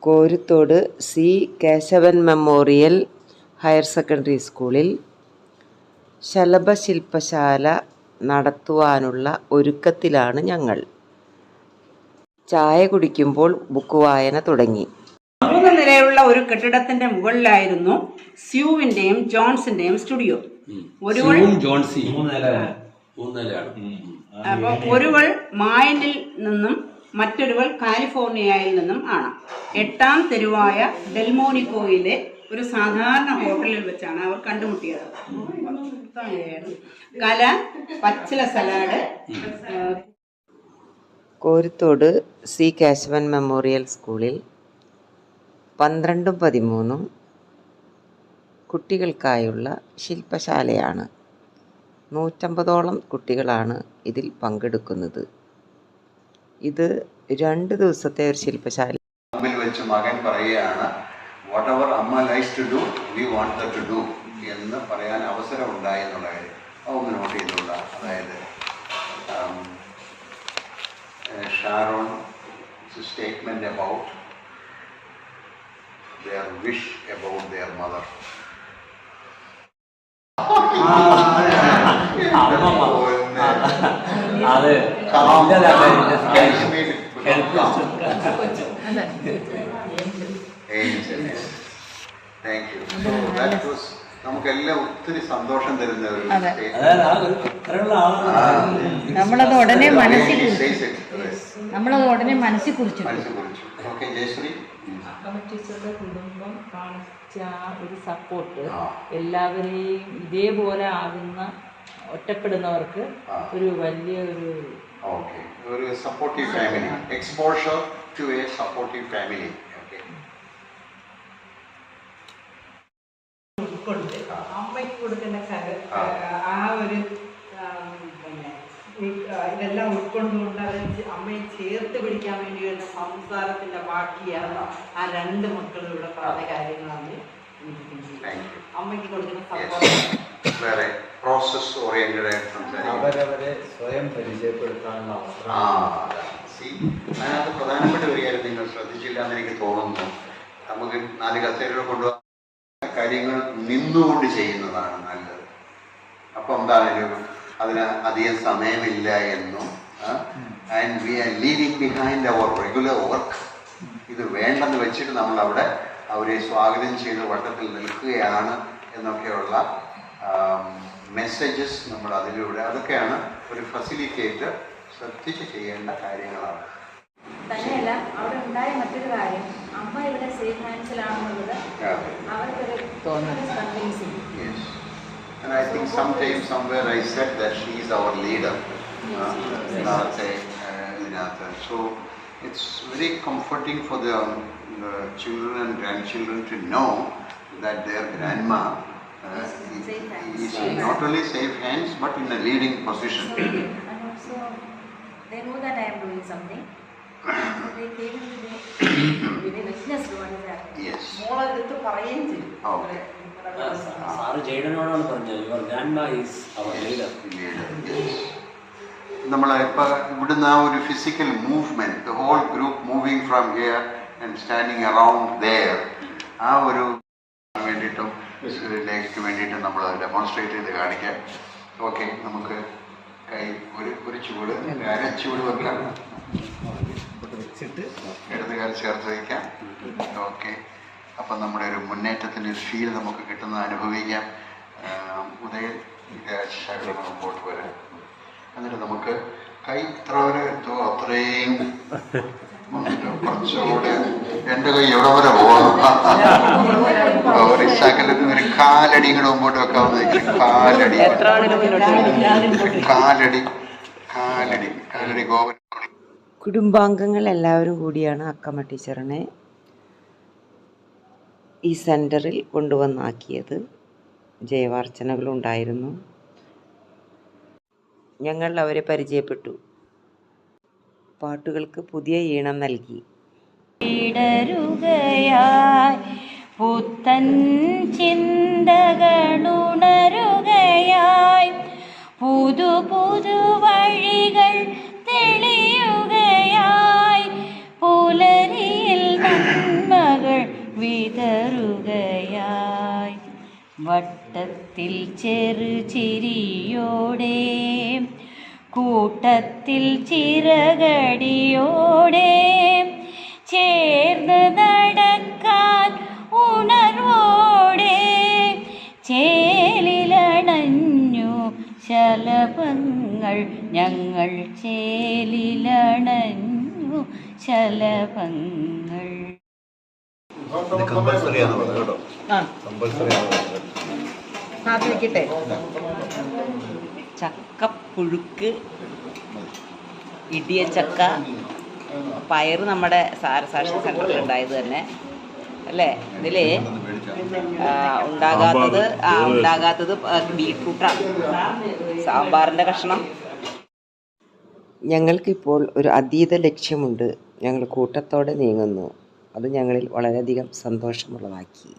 Koruthodu C. Keshavan memorial higher secondary സ്കൂളിൽ ശലഭശില്പശാല നടത്തുവാനുള്ള ഒരുക്കത്തിലാണ് ഞങ്ങൾ. ചായ കുടിക്കുമ്പോൾ ബുക്ക് വായന തുടങ്ങി. മൂന്ന് നിലയുള്ള ഒരു കെട്ടിടത്തിന്റെ മുകളിലായിരുന്നു സ്യൂവിന്റെയും ജോൺസിന്റെയും സ്റ്റുഡിയോ. ഒരുവൾ ജോൺസി മൂന്ന് നിലയാണ്. അപ്പൊ ഒരുവൾ മായനിൽ നിന്നും മറ്റൊരുവൾ കാലിഫോർണിയയിൽ നിന്നും ആണ്. എട്ടാം തെരുവായ ഡെൽമോണിക്കോയിലെ ഒരു സാധാരണ ഹോട്ടലിൽ വെച്ചാണ് അവർ കണ്ടുമുട്ടിയത്. കല പച്ചില salad Koruthodu C Keshavan memorial സ്കൂളിൽ പന്ത്രണ്ടും പതിമൂന്നും കുട്ടികൾക്കായുള്ള ശില്പശാലയാണ്. നൂറ്റമ്പതോളം കുട്ടികളാണ് ഇതിൽ പങ്കെടുക്കുന്നത്. ഇത് രണ്ട് ദിവസത്തെ ഒരു ശില്പശാല. മുമ്പിൽ വെച്ച് മകൻ പറയുകയാണ് വാട്ട് എവർ അമ്മ likes to do we want to do എന്ന് പറയാൻ അവസരം ഉണ്ടായി എന്നുള്ള കാര്യം. അതൊന്ന് നോട്ട് ചെയ്തുള്ള അതായത് Sharon Sharon statement about their wish about their mother. നമുക്കെല്ലാം ഒത്തിരി സന്തോഷം തരുന്ന ഒരു അതെ. അത്രയുള്ള ആ. ആളാണ് നമ്മളത് ഉടനെ മനസ്സിൽ. നമ്മളത് ഉടനെ മനസ്സിൽ കുറിച്ചു. ടീച്ചറുടെ കുടുംബം കാണിച്ച ഒരു സപ്പോർട്ട്. എല്ലാവരെയും ഇതേപോലെ ആകുന്ന ഒറ്റപ്പെടുന്നവർക്ക് ഒരു വലിയ ഒരു ഓക്കെ ഒരു supportive family exposure to a supportive family okay ഉൾക്കൊണ്ട് അമ്മയ്ക്ക് കൊടുക്കുന്ന കര- ആ. ഒരു പിന്നെ ഇതെല്ലാം ഉൾക്കൊണ്ടുകൊണ്ട് അത് അമ്മയെ ചേർത്ത് പിടിക്കാൻ വേണ്ടി വരുന്ന സംസാരത്തിന്റെ ബാക്കിയാണ് ആ രണ്ട് മക്കളും ഇവിടെ പറഞ്ഞ കാര്യങ്ങളാണ് അമ്മയ്ക്ക് കൊടുക്കുന്ന സപ്പോർട്ട്. വേറെ പ്രോസസ് ഓറിയന്റഡ് ആയിട്ട് സംസാരിക്കും സ്വയം പരിചയപ്പെടുത്താനുള്ള ആ സി അതിനകത്ത് പ്രധാനപ്പെട്ട ഒരു കാര്യം നിങ്ങൾ ശ്രദ്ധിച്ചില്ല എന്ന് എനിക്ക് തോന്നുന്നു. നമുക്ക് നാല് കസേരകൾ കൊണ്ടുപോകാൻ കാര്യങ്ങൾ നിന്നുകൊണ്ട് ചെയ്യുന്നതാണ് നല്ലത്. അപ്പം എന്താണെങ്കിലും അതിന് അധികം സമയമില്ല എന്നും and we are leaving behind our regular work ഇത് വേണ്ടെന്ന് വെച്ചിട്ട് നമ്മൾ അവിടെ അവരെ സ്വാഗതം ചെയ്ത് വട്ടത്തിൽ നിൽക്കുകയാണ് എന്നൊക്കെയുള്ള മെസ്സേജസ് നമ്മൾ അതിലൂടെ അതൊക്കെയാണ് ഒരു ഫെസിലിറ്റേറ്റർ ശ്രദ്ധിച്ച് ചെയ്യേണ്ട കാര്യങ്ങളാണ് തന്നെയല്ല അവിടെ ഉണ്ടായ മറ്റൊരു കാര്യം അമ്മ ഇവിടെ സേഫ് ഹാൻഡ്സിലാണെന്നുള്ളത് അവർക്കൊരു convincing Yes. And I think sometime, somewhere I said that she is our leader. uh, ഇതിനകത്തെ, uh, ഇതിനകത്ത്. So it's very comforting for the um, the children and grandchildren to know that their grandma uh, Is in hands. not only safe hands but in a leading position. and also they know that I am doing something. So they came and they, they witnessed what is happening. Yes. മോളെടുത്ത് പറയുകയും ചെയ്യും Okay. നിങ്ങളുടെ ദിവസം. Sir ജയ്ഡനോടാണ് പറഞ്ഞത് your grandma is our leader നമ്മൾ ഇപ്പൊ ഇവിടുന്ന് ആ ഒരു physical movement the whole group moving from here and standing around there ആ ഒരു വേണ്ടിയിട്ടും ലേക്ക് വേണ്ടിയിട്ട് നമ്മൾ ഡെമോൺസ്ട്രേറ്റ് ചെയ്ത് കാണിക്കാം. ഓക്കെ നമുക്ക് കൈ ഒരു ഒരു ചൂട് ചൂട് വെക്കാം. ഇടത് കാൽ ചേർത്ത് വയ്ക്കാം. ഓക്കെ അപ്പം നമ്മുടെ ഒരു മുന്നേറ്റത്തിന്റെ ഒരു ഫീൽ നമുക്ക് കിട്ടുന്നത് അനുഭവിക്കാം. ഉദയ ശകലം മുമ്പോട്ട് വരാം. എന്നിട്ട് നമുക്ക് കൈ ഇത്ര വരെ എത്തുമോ അത്രയും കുറച്ചുകൂടെ എന്റെ കൈ എവിടെ വരെ ഒരു ശകലത്തിന് ഒരു കാലടി ഇങ്ങോട്ട് മുമ്പോട്ട് വെക്കാവുന്ന കാലടി. കാലടി. കാലടി. കാലടി ഗോപൻ. കുടുംബാംഗങ്ങൾ എല്ലാവരും കൂടിയാണ് അക്കമ്മ ടീച്ചറിനെ ഈ സെന്ററിൽ കൊണ്ടുവന്നാക്കിയത്. ജയവാർച്ചനകളുണ്ടായിരുന്നു ഞങ്ങൾ അവരെ പരിചയപ്പെട്ടു. പാട്ടുകൾക്ക് പുതിയ ഈണം നൽകി. പുത്തൻ ചിന്തകളുണരുകയായി പുതു പുതു വഴികൾ തെളിയുകയായി പുലരിയിൽ നന്മകൾ വിതറുകയായി. വട്ടത്തിൽ ചെറുചിരിയോടെ കൂട്ടത്തിൽ ചിറകടിയോടെ ചേർന്ന് നടക്കാൻ ഉണർവോടെ ചേലിലണഞ്ഞു ശലഭങ്ങൾ ഞങ്ങൾ ചേലിലണഞ്ഞു ശലഭങ്ങൾ. കമ്പൽസറി ആണ് പറഞ്ഞത് കേട്ടോ. ആ. കമ്പൽസറി ആണ് പറഞ്ഞത് ചക്കപ്പുഴുക്ക് ഇടിയച്ചക്ക പയർ നമ്മുടെ സാരസാക്ഷി സെന്ററിൽ ഉണ്ടായത് തന്നെ. അല്ലേ? ഇതിൽ ഉണ്ടാകാത്തത് ആ ഉണ്ടാകാത്തത് ബീട്രൂട്ടാണ്. സാമ്പാറിന്റെ കഷ്ണം. ഞങ്ങൾക്കിപ്പോൾ ഒരു അതീത ലക്ഷ്യമുണ്ട്. ഞങ്ങൾ കൂട്ടത്തോടെ നീങ്ങുന്നു. അത് ഞങ്ങളിൽ വളരെയധികം സന്തോഷമുള്ളതാക്കി.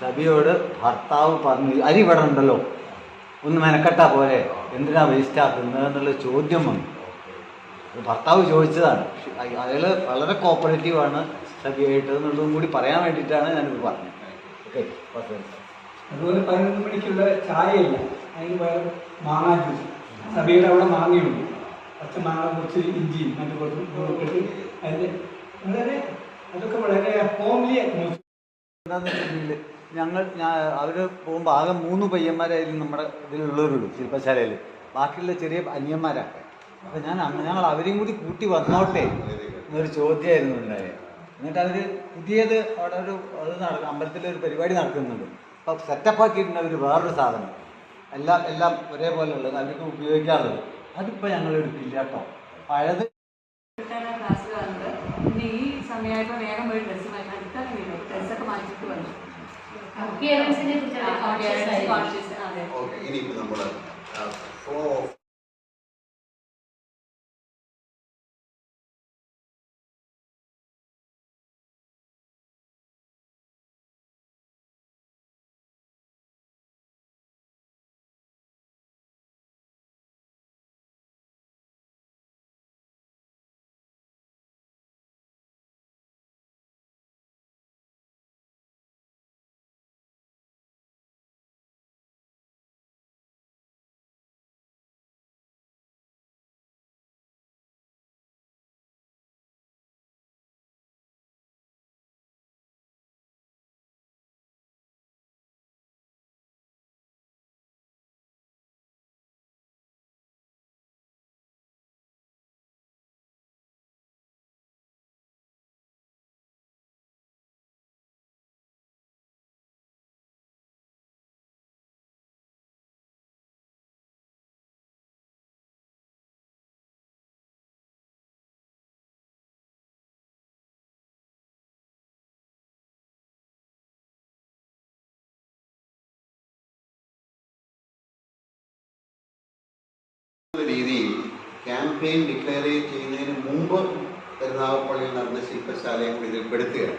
സബിയോട് ഭർത്താവ് പറഞ്ഞു അരി ഇവിടെ ഉണ്ടല്ലോ ഒന്ന് മെനക്കെട്ടാ പോലെ എന്തിനാ വേസ്റ്റ് ആക്കുന്നത് എന്നുള്ള ചോദ്യം വന്നു. ഭർത്താവ് ചോദിച്ചതാണ്. അയാൾ വളരെ കോപ്പറേറ്റീവ് ആണ് സബിയായിട്ട് എന്നുള്ളതും കൂടി പറയാൻ വേണ്ടിയിട്ടാണ് ഞാനിത് പറഞ്ഞത്. ഓക്കെ അതുപോലെ പതിനൊന്ന് മണിക്കുള്ള ചായയില്ല. അതിന് പകരം മാങ്ങാ ജ്യൂസ് സഭയുടെ അവിടെ മാങ്ങയുണ്ട്. പച്ച മാങ്ങ കുറച്ച് ഇഞ്ചിയും മറ്റു കുറച്ച് അതിന്റെ വളരെ അതൊക്കെ വളരെ ഹോംലി അറ്റ്മോസ്ഫിയർ. എന്താണെന്ന് വെച്ചിട്ടുണ്ടെങ്കിൽ ഞങ്ങൾ അവർ പോകുമ്പോൾ ആകെ മൂന്ന് പയ്യന്മാരായിരുന്നു നമ്മുടെ ഇതിലുള്ളവരുള്ളൂ ശില്പശാലയിൽ ബാക്കിയുള്ള ചെറിയ അനിയന്മാരാണ് അപ്പം ഞാൻ ഞങ്ങൾ അവരെയും കൂടി കൂട്ടി വന്നോട്ടെ എന്നൊരു ചോദ്യമായിരുന്നു ഉണ്ടായത് എന്നിട്ട് അവർ പുതിയത് അവിടെ ഒരു അത് നടക്കും അമ്പലത്തിൽ ഒരു പരിപാടി നടക്കുന്നുണ്ട്. അപ്പോൾ സെറ്റപ്പ് ആക്കിയിട്ടുണ്ട് അവർ വേറൊരു സാധനം. എല്ലാം എല്ലാം ഒരേപോലെ ഉള്ളത് അവർക്ക് ഉപയോഗിക്കാറുള്ളത്. അതിപ്പോൾ ഞങ്ങൾ എടുക്കില്ല കേട്ടോ. പഴയത് ഈ സമയമായപ്പോൾ വേഗം പോയി ഡ്രസ്സ് മാറ്റി അടുത്ത ഡ്രസ്സൊക്കെ മാറ്റിയിട്ട് വന്നു. Appearance-നെ കുറിച്ചുള്ള conscious ആയിരുന്നു. കോൺഷ്യസ് ഓക്കെ ഇനിയിപ്പോൾ നമ്മൾ ഫ്ലോ ഓഫ് രീതിയിൽ ക്യാമ്പയിൻ ഡിക്ലെയർ ചെയ്യുന്നതിന് മുമ്പ് പെരുന്നാഗപ്പള്ളിയിൽ നടന്ന ശില്പശാലയും കൂടി ഇതിൽ പെടുത്തുകയാണ്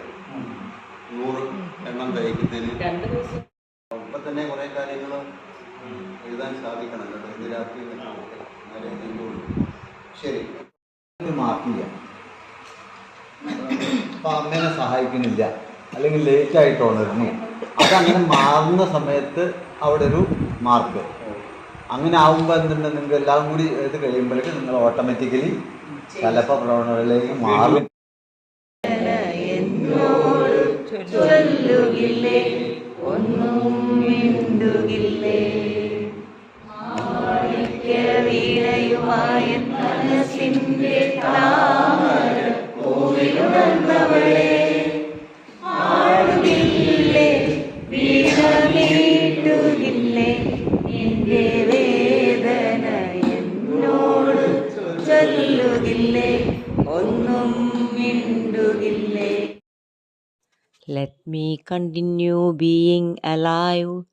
നൂറ് എണ്ണം തയ്ക്കുന്നതിന് രണ്ട് ദിവസം. ഇപ്പൊ തന്നെ കുറെ കാര്യങ്ങൾ എഴുതാൻ സാധിക്കണം. കേട്ടോ ഇത് രാത്രി ശരി. മാർക്കില്ല. അപ്പൊ അപ്പം അമ്മേനെ സഹായിക്കുന്നില്ല. അല്ലെങ്കിൽ ലേറ്റ് ആയിട്ട് ഉണരുന്നു അതങ്ങനെ മാറുന്ന സമയത്ത് അവിടെ ഒരു മാർക്ക്. അങ്ങനെ ആകുമ്പോൾ എന്തുണ്ട്? നിങ്ങൾക്ക് എല്ലാം കൂടി ഇത് കഴിയുമ്പോഴേക്കും നിങ്ങൾ ഓട്ടോമാറ്റിക്കലി കലപ്പ പ്രവണതയിലേക്ക് മാറും. ഒന്നും മിണ്ടുകില്ലേ? മനസ്സിന്റെ താമര കോവിലുണർന്നവളെ ഒന്നും മിണ്ടുകില്ലേ Let me continue being alive,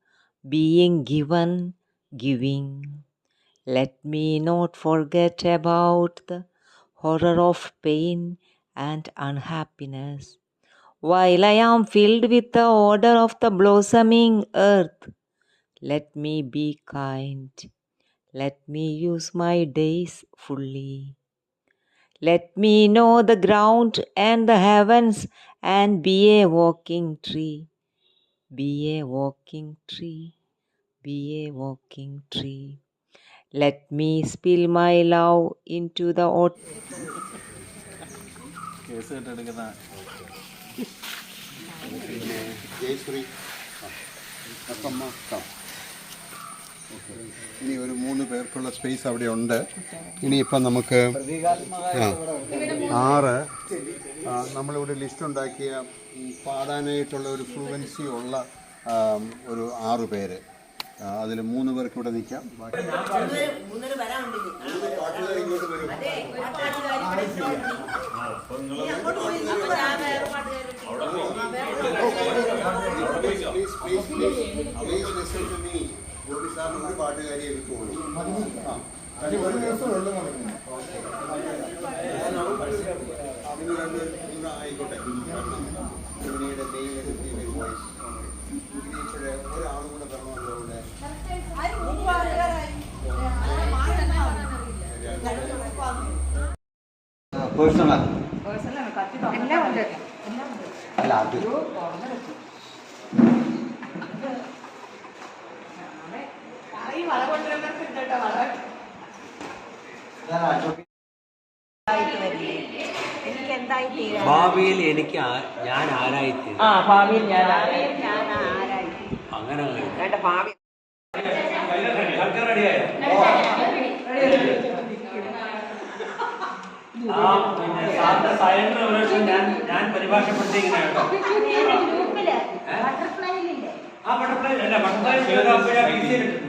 being given, giving. Let me not forget about the horror of pain and unhappiness. While I am filled with the odor of the blossoming earth, let me be kind. Let me use my days fully. Let me know the ground and the heavens and be a walking tree. Be a walking tree. Be a walking tree. Let me spill my love into the oat. Jayashree അപ്പമ്മ come. Okay. ഇനി ഒരു മൂന്ന് പേർക്കുള്ള space അവിടെ ഉണ്ട്. ഇനിയിപ്പം നമുക്ക് ആറ് നമ്മളിവിടെ ലിസ്റ്റ് ഉണ്ടാക്കിയ പാടാനായിട്ടുള്ള ഒരു ഫ്ലുവൻസി ഉള്ള ഒരു ആറ് പേര്. അതിൽ മൂന്ന് പേർക്ക് ഇവിടെ നിൽക്കാം. ബാക്കി please please please please listen to me Gopi സാറിന് ഒരു പാട്ടുകാരിയെ കിട്ടുള്ളൂ ആ നിങ്ങൾ രണ്ട് നിങ്ങൾ ആയിക്കോട്ടെ. കാരണം ഇവനിയുടെ മെയിൻ വോയിസ് ഇവനിയുടെ ഒരാളും കൂടെ പറഞ്ഞല്ലോ ഇവിടെ പേഴ്സണൽ അല്ല അത്. എനിക്ക് എന്തായി തീരാ ഭാവിയിൽ എനിക്ക് ഞാൻ ആരായിത്തീരും. ആ ഭാവിയിൽ ഞാൻ ഞാൻ ആരായി അങ്ങനെ ഭാവി? ആ പിന്നെ സാറിന്റെ ഞാൻ ഞാൻ പരിഭാഷപ്പെടുത്തിയിരിക്കുന്ന കേട്ടോ. ആ ബട്ടർഫ്ലൈ അല്ല ബട്ടർഫ്ലൈ ഈസിയിലിട്ടുണ്ട്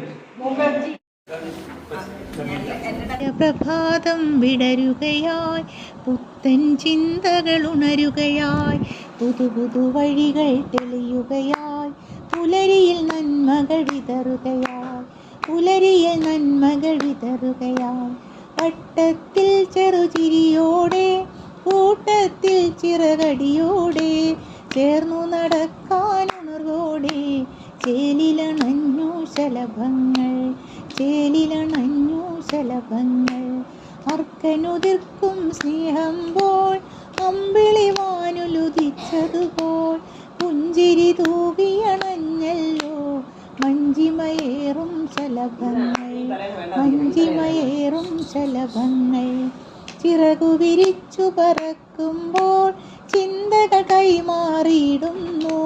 പ്രഭാതം വിടരുകയായി പുത്തൻ ചിന്തകൾ ഉണരുകയായി പുതു പുതു വഴികൾ തെളിയുകയായി പുലരിയിൽ നന്മകൾ വിതറുകയായി പുലരിയിൽ നന്മകൾ വിതറുകയായി. വട്ടത്തിൽ ചെറുചിരിയോടെ കൂട്ടത്തിൽ ചിറകടിയോടെ ചേർന്നു നടക്കാൻ ഉണർവോടെ ചേലിലണഞ്ഞു ശലഭങ്ങൾ ചേലിലണഞ്ഞു ശലഭങ്ങൾ. അർക്കനുതിർക്കും സ്നേഹം പോൾ അമ്പിളി വാനുലുദിച്ചതുപോൽ പുഞ്ചിരി തൂകിയണഞ്ഞല്ലോ മഞ്ചിമയേറും ശലഭങ്ങൾ മഞ്ചിമയേറും ശലഭങ്ങൾ. ചിറകു വിരിച്ചു പറക്കുമ്പോൾ ചിന്തകൾ കൈമാറിയിടുന്നു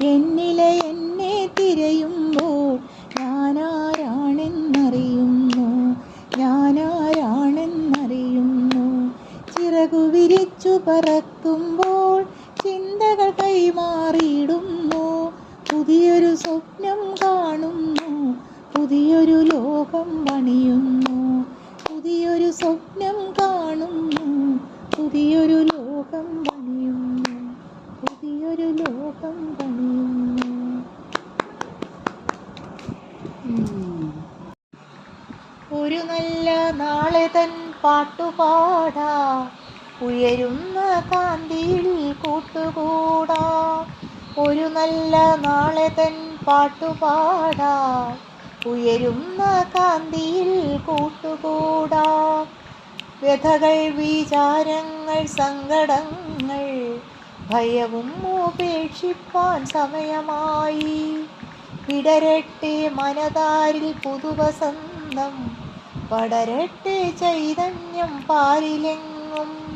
എന്നിലെ എന്നെ തിരയുമ്പോൾ ഞാനാരാണെന്നറിയുന്നു. ഞാനാരാണെന്നറിയുന്നു. ചിറകു വിരിച്ചു പറക്കുമ്പോൾ ചിന്തകൾ കൈമാറിയിടുന്നു. പുതിയൊരു സ്വപ്നം കാണുന്നു. പുതിയൊരു ലോകം പണിയുന്നു. പുതിയൊരു സ്വപ്നം കാണുന്നു. പുതിയൊരു ലോകം പുതിയൊരു ലോകം പണിയുന്നു. ഒരു നല്ല നാളെ തൻ പാട്ടുപാടാ. ഉയരുന്ന കാന്തിയിൽ കൂട്ടുകൂടാ. ഒരു നല്ല നാളെ തൻ പാട്ടുപാടാ. ഉയരുന്ന കാന്തിയിൽ കൂട്ടുകൂടാ. വ്യഥകൾ വിചാരങ്ങൾ സങ്കടങ്ങൾ ഭയവും ഉപേക്ഷിപ്പാൻ സമയമായി. വിടരട്ടെ മനതാരിൽ പുതുവസന്തം. പടരട്ടെ ചൈതന്യം പാരിലെങ്ങും